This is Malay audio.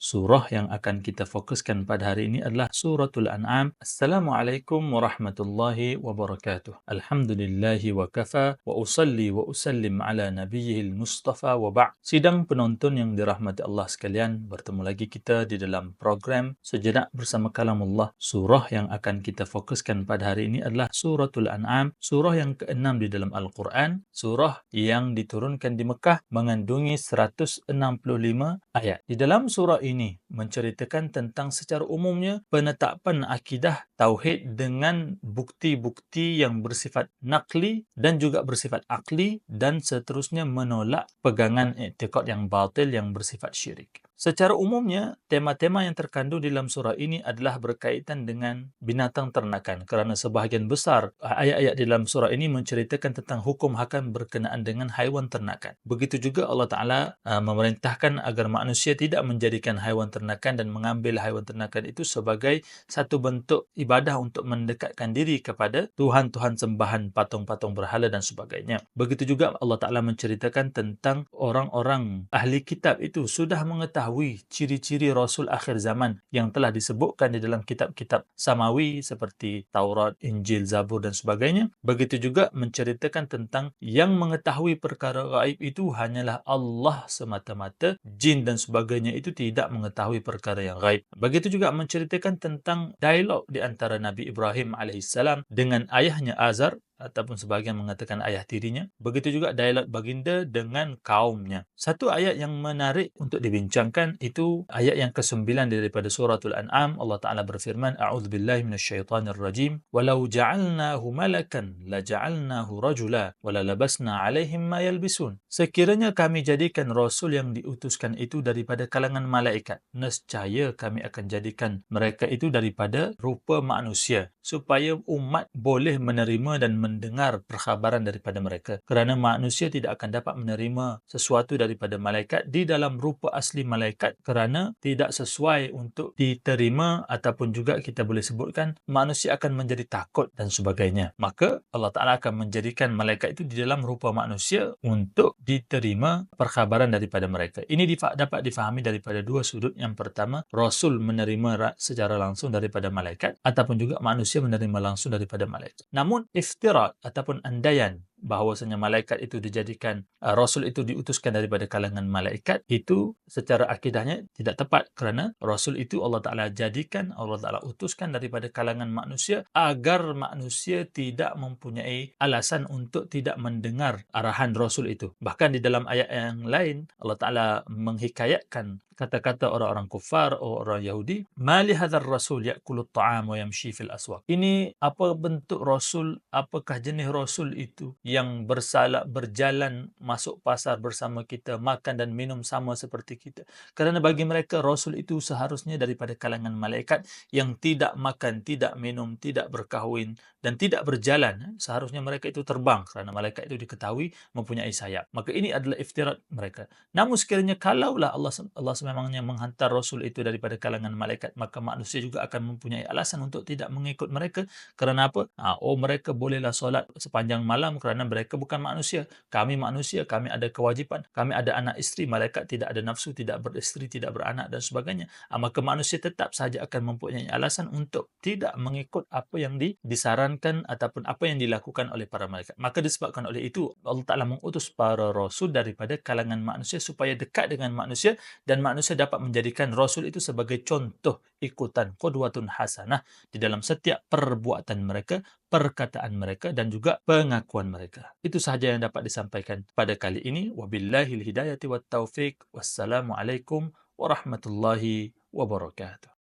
Surah yang akan kita fokuskan pada hari ini adalah Suratul An'am. Assalamualaikum warahmatullahi wabarakatuh. Alhamdulillahi wa kafa wa usalli wa usallim ala nabiyyil mustafa wa ba' Sidang penonton yang dirahmati Allah sekalian, bertemu lagi kita di dalam program Sejenak Bersama Kalamullah. Surah yang akan kita fokuskan pada hari ini adalah Suratul An'am, surah yang keenam di dalam Al-Quran, surah yang diturunkan di Mekah mengandungi 165 ayat. Di dalam surah ini ini menceritakan tentang secara umumnya penetapan akidah tauhid dengan bukti-bukti yang bersifat nakli dan juga bersifat akli dan seterusnya menolak pegangan etikad yang batil yang bersifat syirik. Secara umumnya, tema-tema yang terkandung dalam surah ini adalah berkaitan dengan binatang ternakan kerana sebahagian besar ayat-ayat dalam surah ini menceritakan tentang hukum hakam berkenaan dengan haiwan ternakan. Begitu juga Allah Ta'ala uh, memerintahkan agar manusia tidak menjadikan haiwan ternakan dan mengambil haiwan ternakan itu sebagai satu bentuk ibadah untuk mendekatkan diri kepada Tuhan-Tuhan sembahan patung-patung berhala dan sebagainya. Begitu juga Allah Ta'ala menceritakan tentang orang-orang ahli kitab itu sudah mengetahui mengetahui ciri-ciri Rasul akhir zaman yang telah disebutkan di dalam kitab-kitab Samawi seperti Taurat, Injil, Zabur dan sebagainya. Begitu juga menceritakan tentang yang mengetahui perkara gaib itu hanyalah Allah semata-mata. Jin dan sebagainya itu tidak mengetahui perkara yang gaib. Begitu juga menceritakan tentang dialog di antara Nabi Ibrahim AS dengan ayahnya Azar ataupun sebahagian mengatakan ayah tirinya. Begitu juga dialog baginda dengan kaumnya. Satu ayat yang menarik untuk dibincangkan itu ayat yang ke-9 daripada suratul An'am. Allah Ta'ala berfirman, A'udzubillahi minasyaitanirrajim. Walau ja'alnahu malakan, la ja'alnahu rajula, wala labasna alaihim ma yalbisun. Sekiranya kami jadikan Rasul yang diutuskan itu daripada kalangan malaikat, nescaya kami akan jadikan mereka itu daripada rupa manusia, supaya umat boleh menerima dan mendengar perkhabaran daripada mereka. Kerana manusia tidak akan dapat menerima sesuatu daripada malaikat di dalam rupa asli malaikat. Kerana tidak sesuai untuk diterima ataupun juga kita boleh sebutkan manusia akan menjadi takut dan sebagainya. Maka Allah Ta'ala akan menjadikan malaikat itu di dalam rupa manusia untuk diterima perkhabaran daripada mereka. Ini dapat difahami daripada dua sudut. Yang pertama Rasul menerima secara langsung daripada malaikat ataupun juga manusia menerima langsung daripada malaikat. Namun iftira iftirat ataupun andaian bahawasanya malaikat itu dijadikan uh, rasul itu diutuskan daripada kalangan malaikat itu secara akidahnya tidak tepat kerana rasul itu Allah Taala jadikan Allah Taala utuskan daripada kalangan manusia agar manusia tidak mempunyai alasan untuk tidak mendengar arahan rasul itu. Bahkan di dalam ayat yang lain Allah Taala menghikayatkan kata-kata orang-orang kufar orang Yahudi mali hadzal rasul yakulu at-ta'am wa yamshi fil aswaq. Ini apa bentuk rasul apakah jenis rasul itu yang bersalah berjalan masuk pasar bersama kita makan dan minum sama seperti kita? Kerana bagi mereka rasul itu seharusnya daripada kalangan malaikat yang tidak makan tidak minum tidak berkahwin dan tidak berjalan. Seharusnya mereka itu terbang kerana malaikat itu diketahui mempunyai sayap. Maka ini adalah iftirat mereka. Namun sekiranya kalaulah Allah Allah memangnya menghantar Rasul itu daripada kalangan malaikat, maka manusia juga akan mempunyai alasan untuk tidak mengikut mereka. Kerana apa? Ha, oh, mereka bolehlah solat sepanjang malam kerana mereka bukan manusia. Kami manusia, kami ada kewajipan. Kami ada anak isteri, malaikat tidak ada nafsu, tidak beristeri, tidak beranak dan sebagainya. Ha, maka manusia tetap saja akan mempunyai alasan untuk tidak mengikut apa yang disarankan ataupun apa yang dilakukan oleh para malaikat. Maka disebabkan oleh itu, Allah Ta'ala mengutus para Rasul daripada kalangan manusia supaya dekat dengan manusia dan manusia manusia dapat menjadikan Rasul itu sebagai contoh ikutan qudwatun hasanah di dalam setiap perbuatan mereka, perkataan mereka dan juga pengakuan mereka. Itu sahaja yang dapat disampaikan pada kali ini. Wabillahil hidayati wat taufiq. Wassalamualaikum warahmatullahi wabarakatuh.